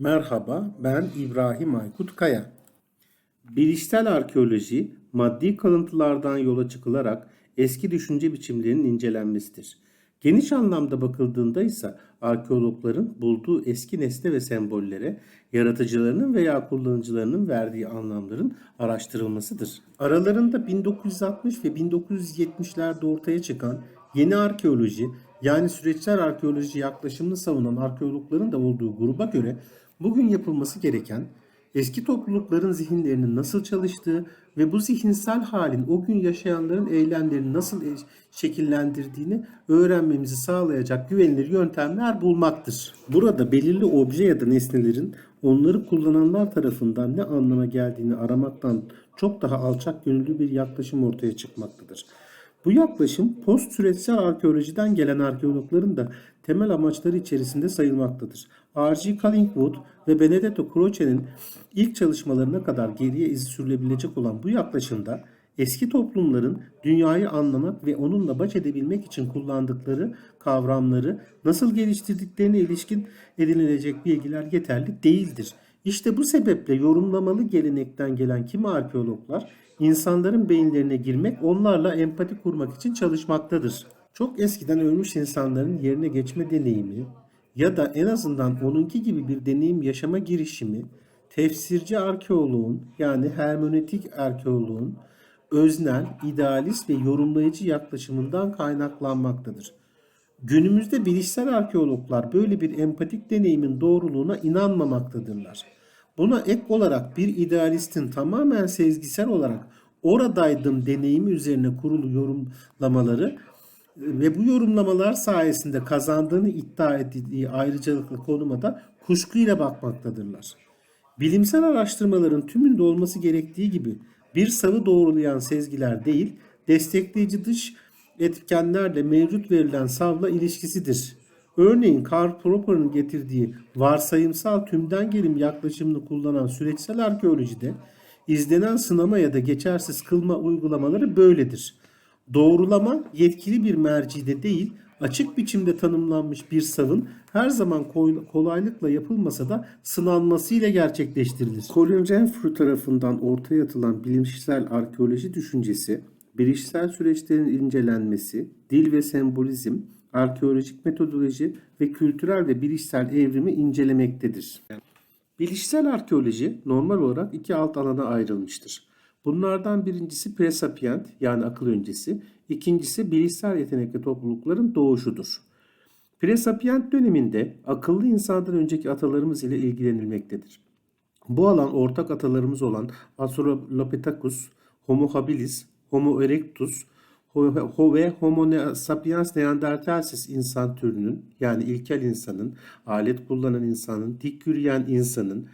Merhaba, ben İbrahim Aykut Kaya. Bilişsel arkeoloji, maddi kalıntılardan yola çıkılarak eski düşünce biçimlerinin incelenmesidir. Geniş anlamda bakıldığında ise arkeologların bulduğu eski nesne ve sembollere yaratıcılarının veya kullanıcılarının verdiği anlamların araştırılmasıdır. Aralarında 1960 ve 1970'lerde ortaya çıkan yeni arkeoloji yani süreçler arkeoloji yaklaşımını savunan arkeologların da olduğu gruba göre bugün yapılması gereken eski toplulukların zihinlerinin nasıl çalıştığı ve bu zihinsel halin o gün yaşayanların eylemlerini nasıl e- şekillendirdiğini öğrenmemizi sağlayacak güvenilir yöntemler bulmaktır. Burada belirli obje ya da nesnelerin onları kullananlar tarafından ne anlama geldiğini aramaktan çok daha alçak gönüllü bir yaklaşım ortaya çıkmaktadır. Bu yaklaşım post süreçsel arkeolojiden gelen arkeologların da temel amaçları içerisinde sayılmaktadır. R.G. Collingwood ve Benedetto Croce'nin ilk çalışmalarına kadar geriye izi sürülebilecek olan bu yaklaşımda eski toplumların dünyayı anlamak ve onunla baş edebilmek için kullandıkları kavramları nasıl geliştirdiklerine ilişkin edinilecek bilgiler yeterli değildir. İşte bu sebeple yorumlamalı gelenekten gelen kimi arkeologlar insanların beyinlerine girmek, onlarla empati kurmak için çalışmaktadır. Çok eskiden ölmüş insanların yerine geçme deneyimi ya da en azından onunki gibi bir deneyim yaşama girişimi tefsirci arkeoloğun yani hermenötik arkeoloğun öznel, idealist ve yorumlayıcı yaklaşımından kaynaklanmaktadır. Günümüzde bilişsel arkeologlar böyle bir empatik deneyimin doğruluğuna inanmamaktadırlar. Buna ek olarak bir idealistin tamamen sezgisel olarak oradaydım deneyimi üzerine kurulu yorumlamaları ve bu yorumlamalar sayesinde kazandığını iddia ettiği ayrıcalıklı konuma da kuşkuyla bakmaktadırlar. Bilimsel araştırmaların tümünde olması gerektiği gibi bir savı doğrulayan sezgiler değil, destekleyici dış etkenlerle mevcut verilen savla ilişkisidir. Örneğin Karl Popper'ın getirdiği varsayımsal tümden gelim yaklaşımını kullanan süreçsel arkeolojide izlenen sınama ya da geçersiz kılma uygulamaları böyledir. Doğrulama yetkili bir mercide değil, açık biçimde tanımlanmış bir savın her zaman kolaylıkla yapılmasa da sınanmasıyla gerçekleştirilir. Colin Renfrew tarafından ortaya atılan bilimsel arkeoloji düşüncesi, bilişsel süreçlerin incelenmesi, dil ve sembolizm, arkeolojik metodoloji ve kültürel ve bilişsel evrimi incelemektedir. Bilişsel arkeoloji normal olarak iki alt alana ayrılmıştır. Bunlardan birincisi presapient yani akıl öncesi, ikincisi bilişsel yetenekli toplulukların doğuşudur. Presapient döneminde akıllı insandan önceki atalarımız ile ilgilenilmektedir. Bu alan ortak atalarımız olan Australopithecus, Homo habilis, Homo erectus ve Homo sapiens neanderthalensis insan türünün yani ilkel insanın, alet kullanan insanın, dik yürüyen insanın,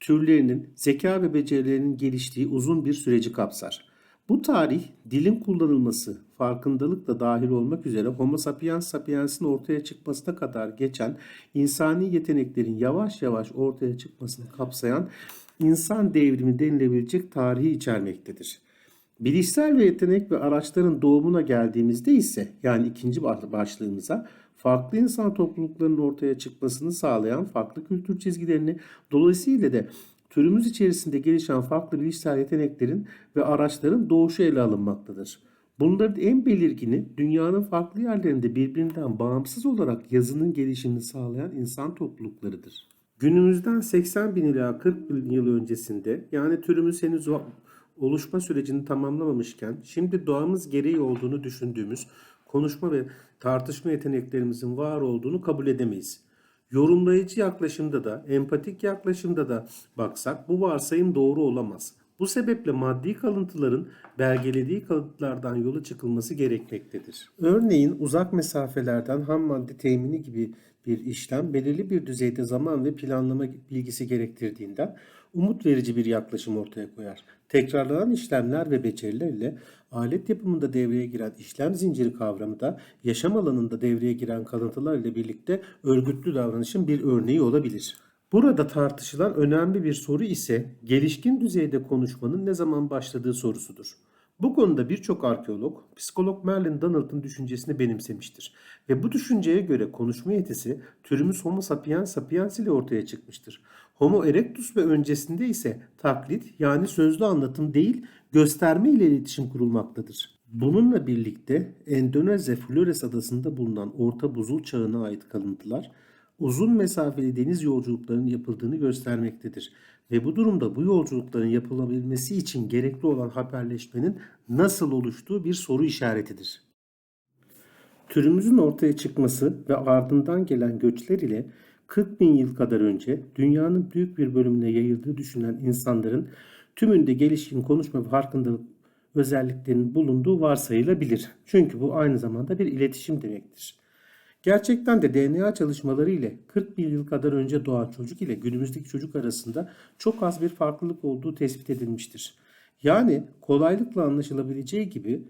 türlerinin zeka ve becerilerinin geliştiği uzun bir süreci kapsar. Bu tarih dilin kullanılması, farkındalık da dahil olmak üzere Homo sapiens sapiens'in ortaya çıkmasına kadar geçen insani yeteneklerin yavaş yavaş ortaya çıkmasını kapsayan insan devrimi denilebilecek tarihi içermektedir. Bilişsel ve yetenek ve araçların doğumuna geldiğimizde ise yani ikinci baş- başlığımıza farklı insan topluluklarının ortaya çıkmasını sağlayan farklı kültür çizgilerini dolayısıyla da türümüz içerisinde gelişen farklı bilişsel yeteneklerin ve araçların doğuşu ele alınmaktadır. Bunların en belirgini dünyanın farklı yerlerinde birbirinden bağımsız olarak yazının gelişimini sağlayan insan topluluklarıdır. Günümüzden 80 bin ila 40 bin yıl öncesinde yani türümüz henüz oluşma sürecini tamamlamamışken şimdi doğamız gereği olduğunu düşündüğümüz konuşma ve tartışma yeteneklerimizin var olduğunu kabul edemeyiz. Yorumlayıcı yaklaşımda da, empatik yaklaşımda da baksak bu varsayım doğru olamaz. Bu sebeple maddi kalıntıların belgelediği kalıntılardan yola çıkılması gerekmektedir. Örneğin uzak mesafelerden ham madde temini gibi bir işlem belirli bir düzeyde zaman ve planlama bilgisi gerektirdiğinden umut verici bir yaklaşım ortaya koyar. Tekrarlanan işlemler ve becerilerle alet yapımında devreye giren işlem zinciri kavramı da yaşam alanında devreye giren kalıntılar ile birlikte örgütlü davranışın bir örneği olabilir. Burada tartışılan önemli bir soru ise gelişkin düzeyde konuşmanın ne zaman başladığı sorusudur. Bu konuda birçok arkeolog, psikolog Merlin Donald'ın düşüncesini benimsemiştir. Ve bu düşünceye göre konuşma yetisi türümüz Homo sapiens sapiens ile ortaya çıkmıştır. Homo erectus ve öncesinde ise taklit yani sözlü anlatım değil gösterme ile iletişim kurulmaktadır. Bununla birlikte Endonezya Flores adasında bulunan Orta Buzul Çağı'na ait kalıntılar uzun mesafeli deniz yolculuklarının yapıldığını göstermektedir. Ve bu durumda bu yolculukların yapılabilmesi için gerekli olan haberleşmenin nasıl oluştuğu bir soru işaretidir. Türümüzün ortaya çıkması ve ardından gelen göçler ile 40 bin yıl kadar önce dünyanın büyük bir bölümüne yayıldığı düşünülen insanların tümünde gelişkin konuşma ve farkındalık özelliklerinin bulunduğu varsayılabilir. Çünkü bu aynı zamanda bir iletişim demektir. Gerçekten de DNA çalışmaları ile 40 bin yıl kadar önce doğan çocuk ile günümüzdeki çocuk arasında çok az bir farklılık olduğu tespit edilmiştir. Yani kolaylıkla anlaşılabileceği gibi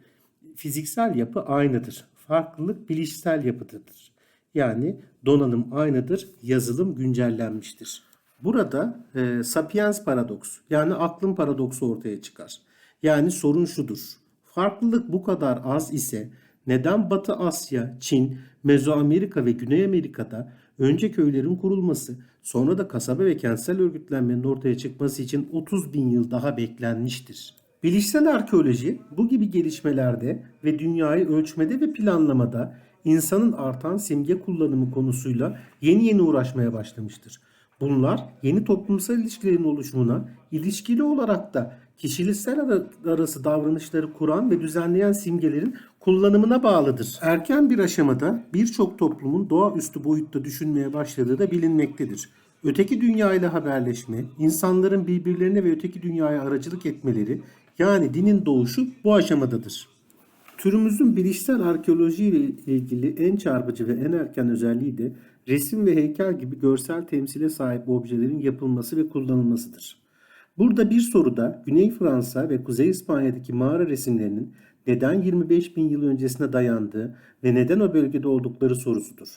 fiziksel yapı aynıdır. Farklılık bilişsel yapıdadır. Yani donanım aynıdır, yazılım güncellenmiştir. Burada e, sapiens paradoks yani aklın paradoksu ortaya çıkar. Yani sorun şudur. Farklılık bu kadar az ise neden Batı Asya, Çin, Mezoamerika ve Güney Amerika'da önce köylerin kurulması, sonra da kasaba ve kentsel örgütlenmenin ortaya çıkması için 30 bin yıl daha beklenmiştir? Bilişsel arkeoloji bu gibi gelişmelerde ve dünyayı ölçmede ve planlamada insanın artan simge kullanımı konusuyla yeni yeni uğraşmaya başlamıştır. Bunlar yeni toplumsal ilişkilerin oluşumuna ilişkili olarak da kişilisel ara- arası davranışları kuran ve düzenleyen simgelerin kullanımına bağlıdır. Erken bir aşamada birçok toplumun doğaüstü boyutta düşünmeye başladığı da bilinmektedir. Öteki dünya ile haberleşme, insanların birbirlerine ve öteki dünyaya aracılık etmeleri yani dinin doğuşu bu aşamadadır. Türümüzün bilişsel arkeoloji ile ilgili en çarpıcı ve en erken özelliği de resim ve heykel gibi görsel temsile sahip objelerin yapılması ve kullanılmasıdır. Burada bir soruda Güney Fransa ve Kuzey İspanya'daki mağara resimlerinin neden 25 bin yıl öncesine dayandığı ve neden o bölgede oldukları sorusudur.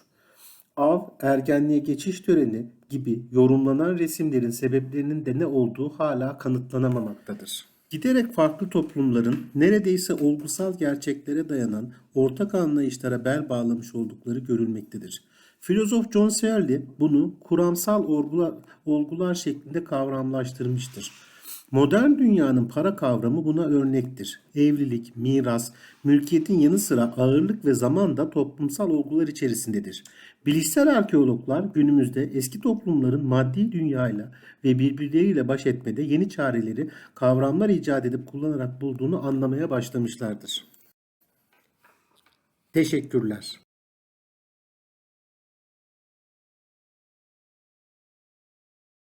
Av, ergenliğe geçiş töreni gibi yorumlanan resimlerin sebeplerinin de ne olduğu hala kanıtlanamamaktadır. Giderek farklı toplumların neredeyse olgusal gerçeklere dayanan ortak anlayışlara bel bağlamış oldukları görülmektedir. Filozof John Searle bunu kuramsal olgular, olgular şeklinde kavramlaştırmıştır. Modern dünyanın para kavramı buna örnektir. Evlilik, miras, mülkiyetin yanı sıra ağırlık ve zaman da toplumsal olgular içerisindedir. Bilişsel arkeologlar günümüzde eski toplumların maddi dünyayla ve birbirleriyle baş etmede yeni çareleri kavramlar icat edip kullanarak bulduğunu anlamaya başlamışlardır. Teşekkürler.